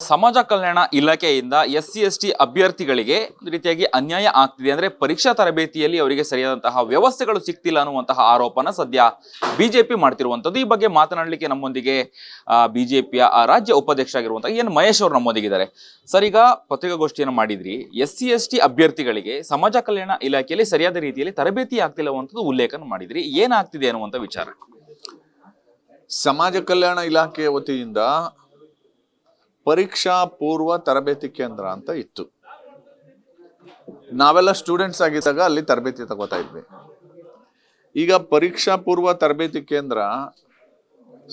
ಸಮಾಜ ಕಲ್ಯಾಣ ಇಲಾಖೆಯಿಂದ S C S T ಅಭ್ಯರ್ಥಿಗಳಿಗೆ ಒಂದು ರೀತಿಯಾಗಿ ಅನ್ಯಾಯ ಆಗ್ತಿದೆ ಅಂದ್ರೆ ಪರೀಕ್ಷಾ ತರಬೇತಿಯಲ್ಲಿ ಅವರಿಗೆ ಸರಿಯಾದಂತಹ ವ್ಯವಸ್ಥೆಗಳು ಸಿಗ್ತಿಲ್ಲ ಅನ್ನುವಂತಹ ಆರೋಪನ ಸದ್ಯ ಬಿಜೆಪಿ ಮಾಡ್ತಿರುವಂತದ್ದು ಈ ಬಗ್ಗೆ ಮಾತನಾಡಲಿಕ್ಕೆ ನಮ್ಮೊಂದಿಗೆ ಬಿಜೆಪಿಯ ರಾಜ್ಯ ಉಪಾಧ್ಯಕ್ಷ ಆಗಿರುವಂತಹ ಎನ್ ಮಹೇಶ್ ಅವರು ನಮ್ಮೊಂದಿಗಿದ್ದಾರೆ. ಸರ್, ಈಗ ಪತ್ರಿಕಾಗೋಷ್ಠಿಯನ್ನು ಮಾಡಿದ್ರಿ. ಎಸ್ ಸಿ ಎಸ್ ಟಿ ಅಭ್ಯರ್ಥಿಗಳಿಗೆ ಸಮಾಜ ಕಲ್ಯಾಣ ಇಲಾಖೆಯಲ್ಲಿ ಸರಿಯಾದ ರೀತಿಯಲ್ಲಿ ತರಬೇತಿ ಆಗ್ತಿಲ್ಲವಂಥದ್ದು ಉಲ್ಲೇಖನ ಮಾಡಿದ್ರಿ. ಏನಾಗ್ತಿದೆ ಅನ್ನುವಂಥ ವಿಚಾರ? ಸಮಾಜ ಕಲ್ಯಾಣ ಇಲಾಖೆಯ ವತಿಯಿಂದ ಪರೀಕ್ಷಾ ಪೂರ್ವ ತರಬೇತಿ ಕೇಂದ್ರ ಅಂತ ಇತ್ತು. ನಾವೆಲ್ಲ ಸ್ಟೂಡೆಂಟ್ಸ್ ಆಗಿದ್ದಾಗ ಅಲ್ಲಿ ತರಬೇತಿ ತಗೋತಾ ಇದ್ವಿ. ಈಗ ಪರೀಕ್ಷಾ ಪೂರ್ವ ತರಬೇತಿ ಕೇಂದ್ರ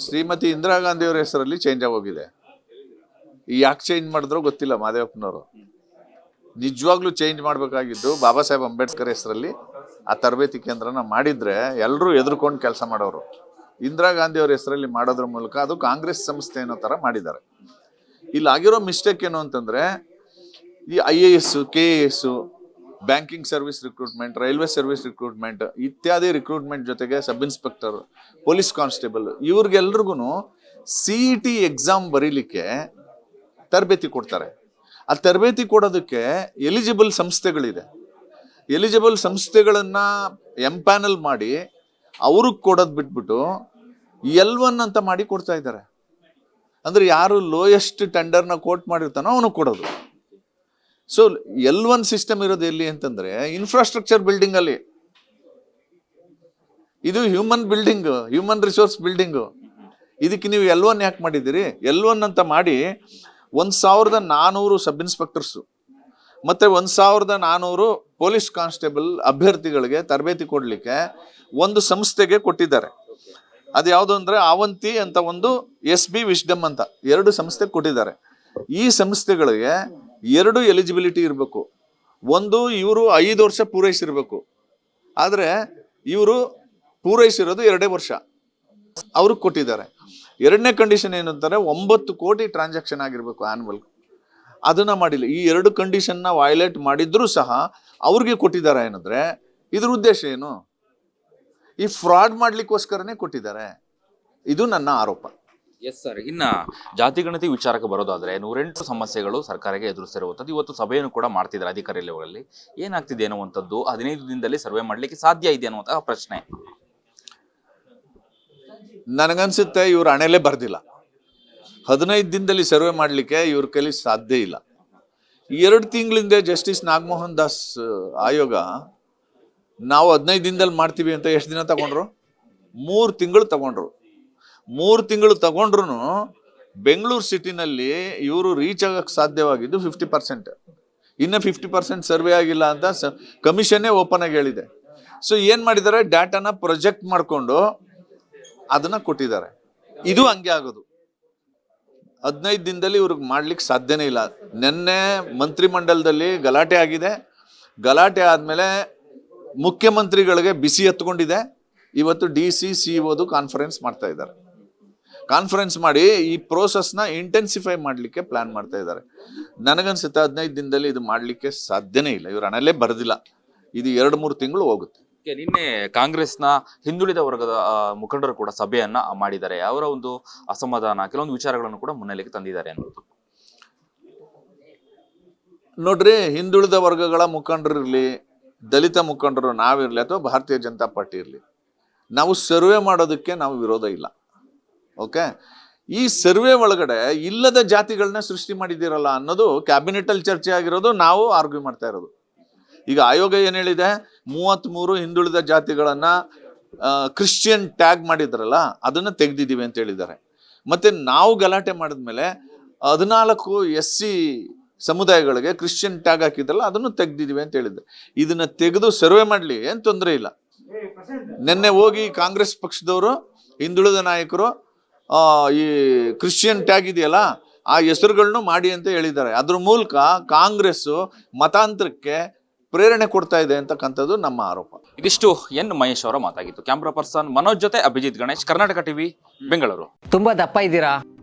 ಶ್ರೀಮತಿ ಇಂದಿರಾ ಗಾಂಧಿಯವರ ಹೆಸರಲ್ಲಿ ಚೇಂಜ್ ಆಗೋಗಿದೆ. ಯಾಕೆ ಚೇಂಜ್ ಮಾಡಿದ್ರೋ ಗೊತ್ತಿಲ್ಲ ಮಾದೇವಪ್ಪನವರು. ನಿಜವಾಗ್ಲೂ ಚೇಂಜ್ ಮಾಡಬೇಕಾಗಿದ್ದು ಬಾಬಾ ಸಾಹೇಬ್ ಅಂಬೇಡ್ಕರ್ ಹೆಸರಲ್ಲಿ ಆ ತರಬೇತಿ ಕೇಂದ್ರನ ಮಾಡಿದ್ರೆ ಎಲ್ಲರೂ ಎದುರುಕೊಂಡು ಕೆಲಸ ಮಾಡೋರು. ಇಂದಿರಾ ಗಾಂಧಿ ಅವ್ರ ಹೆಸರಲ್ಲಿ ಮಾಡೋದ್ರ ಮೂಲಕ ಅದು ಕಾಂಗ್ರೆಸ್ ಸಂಸ್ಥೆ ಅನ್ನೋ ಥರ ಮಾಡಿದ್ದಾರೆ. ಇಲ್ಲಿ ಆಗಿರೋ ಮಿಸ್ಟೇಕ್ ಏನು ಅಂತಂದ್ರೆ, ಈ I A S K A S banking service recruitment railway service recruitment ಇತ್ಯಾದಿ ರಿಕ್ರೂಟ್ಮೆಂಟ್ ಜೊತೆಗೆ ಸಬ್ ಇನ್ಸ್ಪೆಕ್ಟರ್ ಪೊಲೀಸ್ ಕಾನ್ಸ್ಟೇಬಲ್ ಇವ್ರಿಗೆಲ್ರಿಗೂ ಸಿ ಇ ಟಿ ಎಕ್ಸಾಮ್ ಬರೀಲಿಕ್ಕೆ ತರಬೇತಿ ಕೊಡ್ತಾರೆ. ಆ ತರಬೇತಿ ಕೊಡೋದಕ್ಕೆ ಎಲಿಜಿಬಲ್ ಸಂಸ್ಥೆಗಳಿದೆ. ಎಲಿಜಿಬಲ್ ಸಂಸ್ಥೆಗಳನ್ನ ಎಂಪ್ಯಾನಲ್ ಮಾಡಿ ಅವ್ರಿಗೆ ಕೊಡೋದು ಬಿಟ್ಬಿಟ್ಟು ಎಲ್ ಒನ್ ಅಂತ ಮಾಡಿ ಕೊಡ್ತಾ ಇದ್ದಾರೆ. ಅಂದ್ರೆ ಯಾರು ಲೋಯೆಸ್ಟ್ ಟೆಂಡರ್ನ ಕೋಟ್ ಮಾಡಿರ್ತಾನೋ ಅವನು ಕೊಡೋದು. ಸೊ ಎಲ್ ಒನ್ ಸಿಸ್ಟಮ್ ಇರೋದು ಎಲ್ಲಿ ಅಂತಂದ್ರೆ ಇನ್ಫ್ರಾಸ್ಟ್ರಕ್ಚರ್ ಬಿಲ್ಡಿಂಗ್ ಅಲ್ಲಿ. ಇದು human building human resource building ಇದಕ್ಕೆ ನೀವು ಎಲ್ ಒನ್ ಯಾಕೆ ಮಾಡಿದ್ದೀರಿ? ಎಲ್ ಒನ್ ಅಂತ ಮಾಡಿ ಒಂದ್ ಸಾವಿರದ ನಾನೂರು ಸಬ್ ಇನ್ಸ್ಪೆಕ್ಟರ್ಸು ಮತ್ತೆ ಒಂದ್ ಸಾವಿರದ ನಾನೂರು ಪೊಲೀಸ್ ಕಾನ್ಸ್ಟೇಬಲ್ ಅಭ್ಯರ್ಥಿಗಳಿಗೆ ತರಬೇತಿ ಕೊಡಲಿಕ್ಕೆ ಒಂದು ಸಂಸ್ಥೆಗೆ ಕೊಟ್ಟಿದ್ದಾರೆ. ಅದು ಯಾವುದು ಅಂದ್ರೆ ಅವಂತಿ ಅಂತ ಒಂದು ಎಸ್ ಬಿ ವಿಶ್ಡಮ್ ಅಂತ ಎರಡು ಸಂಸ್ಥೆ ಕೊಟ್ಟಿದ್ದಾರೆ. ಈ ಸಂಸ್ಥೆಗಳಿಗೆ ಎರಡು ಎಲಿಜಿಬಿಲಿಟಿ ಇರಬೇಕು. ಒಂದು ಇವರು ಐದು ವರ್ಷ ಪೂರೈಸಿರ್ಬೇಕು. ಆದರೆ ಇವರು ಪೂರೈಸಿರೋದು ಎರಡೇ ವರ್ಷ ಅವ್ರಿಗೆ ಕೊಟ್ಟಿದ್ದಾರೆ. ಎರಡನೇ ಕಂಡೀಷನ್ ಏನು ಅಂತಾರೆ ಒಂಬತ್ತು ಕೋಟಿ ಟ್ರಾನ್ಸಾಕ್ಷನ್ ಆಗಿರಬೇಕು ಆ್ಯನ್ವಲ್ ಅದನ್ನ ಮಾಡಿಲ್ಲ. ಈ ಎರಡು ಕಂಡೀಷನ್ನ ವೈಲೇಟ್ ಮಾಡಿದ್ರೂ ಸಹ ಅವ್ರಿಗೆ ಕೊಟ್ಟಿದ್ದಾರೆ ಏನಂದ್ರೆ ಇದ್ರ ಉದ್ದೇಶ ಏನು? ಈ ಫ್ರಾಡ್ ಮಾಡ್ಲಿಕ್ಕೋಸ್ಕರನೇ ಕೊಟ್ಟಿದ್ದಾರೆ. ಇದು ನನ್ನ ಆರೋಪ. ಎಸ್ ಸರ್ ಇನ್ನ ಜಾತಿ ಗಣತಿ ವಿಚಾರಕ್ಕೆ ಬರೋದಾದ್ರೆ ನೂರೆಂಟು ಸಮಸ್ಯೆಗಳು ಸರ್ಕಾರಕ್ಕೆ ಎದುರಿಸ್ತಿರುವಂಥದ್ದು. ಇವತ್ತು ಸಭೆಯನ್ನು ಕೂಡ ಮಾಡ್ತಿದ್ದಾರೆ ಅಧಿಕಾರಿ ಲೆವೆಲಲ್ಲಿ ಏನಾಗ್ತಿದೆ ಅನ್ನುವಂಥದ್ದು? ಹದಿನೈದು ದಿನದಲ್ಲಿ ಸರ್ವೆ ಮಾಡಲಿಕ್ಕೆ ಸಾಧ್ಯ ಇದೆ ಅನ್ನುವಂತಹ ಪ್ರಶ್ನೆ. ನನಗನ್ಸುತ್ತೆ ಇವ್ರ ಹಣೆಲೇ ಬರ್ದಿಲ್ಲ. ಹದಿನೈದು ದಿನದಲ್ಲಿ ಸರ್ವೆ ಮಾಡಲಿಕ್ಕೆ ಇವ್ರ ಕೈಲಿ ಸಾಧ್ಯ ಇಲ್ಲ. ಎರಡು ತಿಂಗಳಿಂದ ಜಸ್ಟಿಸ್ ನಾಗಮೋಹನ್ ದಾಸ್ ಆಯೋಗ ನಾವು ಹದಿನೈದು ದಿನದಲ್ಲಿ ಮಾಡ್ತೀವಿ ಅಂತ ಎಷ್ಟು ದಿನ ತಗೊಂಡ್ರು? ಮೂರು ತಿಂಗಳು ತಗೊಂಡ್ರು. ಮೂರು ತಿಂಗಳು ತಗೊಂಡ್ರು ಬೆಂಗಳೂರು ಸಿಟಿನಲ್ಲಿ ಇವರು ರೀಚ್ ಆಗಕ್ಕೆ ಸಾಧ್ಯವಾಗಿದ್ದು ಫಿಫ್ಟಿ ಪರ್ಸೆಂಟ್ ಇನ್ನು ಫಿಫ್ಟಿ ಪರ್ಸೆಂಟ್ ಸರ್ವೆ ಆಗಿಲ್ಲ ಅಂತ ಸ ಕಮಿಷನ್ನೇ ಓಪನ್ ಆಗಿ ಹೇಳಿದೆ. ಸೊ ಏನು ಮಾಡಿದ್ದಾರೆ? ಡಾಟಾನ ಪ್ರೊಜೆಕ್ಟ್ ಮಾಡಿಕೊಂಡು ಅದನ್ನು ಕೊಟ್ಟಿದ್ದಾರೆ. ಇದು ಹಂಗೆ ಆಗೋದು. ಹದಿನೈದು ದಿನದಲ್ಲಿ ಇವ್ರಿಗೆ ಮಾಡ್ಲಿಕ್ಕೆ ಸಾಧ್ಯನೇ ಇಲ್ಲ. ನಿನ್ನೆ ಮಂತ್ರಿಮಂಡಲದಲ್ಲಿ ಗಲಾಟೆ ಆಗಿದೆ. ಗಲಾಟೆ ಆದಮೇಲೆ ಮುಖ್ಯಮಂತ್ರಿಗಳಿಗೆ ಬಿಸಿ ಎತ್ಕೊಂಡಿದೆ. ಇವತ್ತು ಡಿ ಸಿ ಸಿ ಓದು ಕಾನ್ಫರೆನ್ಸ್ ಮಾಡ್ತಾ ಇದ್ದಾರೆ. ಕಾನ್ಫರೆನ್ಸ್ ಮಾಡಿ ಈ ಪ್ರೋಸೆಸ್ನ ಇಂಟೆನ್ಸಿಫೈ ಮಾಡಲಿಕ್ಕೆ ಪ್ಲಾನ್ ಮಾಡ್ತಾ ಇದ್ದಾರೆ. ನನಗನ್ಸುತ್ತೆ ಹದಿನೈದು ದಿನದಲ್ಲಿ ಇದು ಮಾಡಲಿಕ್ಕೆ ಸಾಧ್ಯನೇ ಇಲ್ಲ. ಇವರು ಹಣಲ್ಲೇ ಬರೆದಿಲ್ಲ. ಇದು ಎರಡು ಮೂರು ತಿಂಗಳು ಹೋಗುತ್ತೆ. ನಿನ್ನೆ ಕಾಂಗ್ರೆಸ್ನ ಹಿಂದುಳಿದ ವರ್ಗದ ಮುಖಂಡರು ಕೂಡ ಸಭೆಯನ್ನ ಮಾಡಿದ್ದಾರೆ. ಅವರ ಒಂದು ಅಸಮಾಧಾನ ಕೆಲವೊಂದು ವಿಚಾರಗಳನ್ನು ಕೂಡ ಮುನ್ನೆಲೆಗೆ ತಂದಿದ್ದಾರೆ ಅನ್ನೋದು. ನೋಡ್ರಿ ಹಿಂದುಳಿದ ವರ್ಗಗಳ ಮುಖಂಡರಿರ್ಲಿ ದಲಿತ ಮುಖಂಡರು ನಾವಿರಲಿ ಅಥವಾ ಭಾರತೀಯ ಜನತಾ ಪಾರ್ಟಿ ಇರಲಿ, ನಾವು ಸರ್ವೆ ಮಾಡೋದಕ್ಕೆ ನಾವು ವಿರೋಧ ಇಲ್ಲ. ಓಕೆ? ಈ ಸರ್ವೆ ಒಳಗಡೆ ಇಲ್ಲದ ಜಾತಿಗಳನ್ನ ಸೃಷ್ಟಿ ಮಾಡಿದ್ದೀರಲ್ಲ ಅನ್ನೋದು ಕ್ಯಾಬಿನೆಟ್ ಅಲ್ಲಿ ಚರ್ಚೆ ಆಗಿರೋದು, ನಾವು ಆರ್ಗ್ಯೂ ಮಾಡ್ತಾ ಇರೋದು. ಈಗ ಆಯೋಗ ಏನು ಹೇಳಿದೆ? ಮೂವತ್ತ್ಮೂರು ಹಿಂದುಳಿದ ಜಾತಿಗಳನ್ನು ಕ್ರಿಶ್ಚಿಯನ್ ಟ್ಯಾಗ್ ಮಾಡಿದ್ರಲ್ಲ, ಅದನ್ನ ತೆಗೆದಿದ್ದೀವಿ ಅಂತ ಹೇಳಿದ್ದಾರೆ. ಮತ್ತೆ ನಾವು ಗಲಾಟೆ ಮಾಡಿದ್ಮೇಲೆ ಹದಿನಾಲ್ಕು ಎಸ್ ಸಿ ಸಮುದಾಯಗಳಿಗೆ ಕ್ರಿಶ್ಚಿಯನ್ ಟ್ಯಾಗ್ ಹಾಕಿದ್ರಲ್ಲ ಅದನ್ನು ತೆಗ್ದಿದೀವಿ ಅಂತ ಹೇಳಿದ್ದೆ ಇದನ್ನ ತೆಗೆದು ಸರ್ವೆ ಮಾಡಲಿ ಏನ್ ತೊಂದರೆ ಇಲ್ಲ. ನಿನ್ನೆ ಹೋಗಿ ಕಾಂಗ್ರೆಸ್ ಪಕ್ಷದವರು ಹಿಂದುಳಿದ ನಾಯಕರು ಆ, ಈ ಕ್ರಿಶ್ಚಿಯನ್ ಟ್ಯಾಗ್ ಇದೆಯಲ್ಲ ಆ ಹೆಸರುಗಳನ್ನು ಮಾಡಿ ಅಂತ ಹೇಳಿದ್ದಾರೆ. ಅದ್ರ ಮೂಲಕ ಕಾಂಗ್ರೆಸ್ ಮತಾಂತರಕ್ಕೆ ಪ್ರೇರಣೆ ಕೊಡ್ತಾ ಇದೆ ಅಂತಕ್ಕಂಥದ್ದು ನಮ್ಮ ಆರೋಪ. ಇದಿಷ್ಟು ಎನ್ ಮಹೇಶ್ ಅವರ ಮಾತಾಗಿತ್ತು. ಕ್ಯಾಮ್ರಾ ಪರ್ಸನ್ ಮನೋಜ್ ಜೊತೆ ಅಭಿಜಿತ್ ಗಣೇಶ್ ಕರ್ನಾಟಕ ಟಿವಿ ಬೆಂಗಳೂರು. ತುಂಬಾ ದಪ್ಪ ಇದ್ದೀರಾ?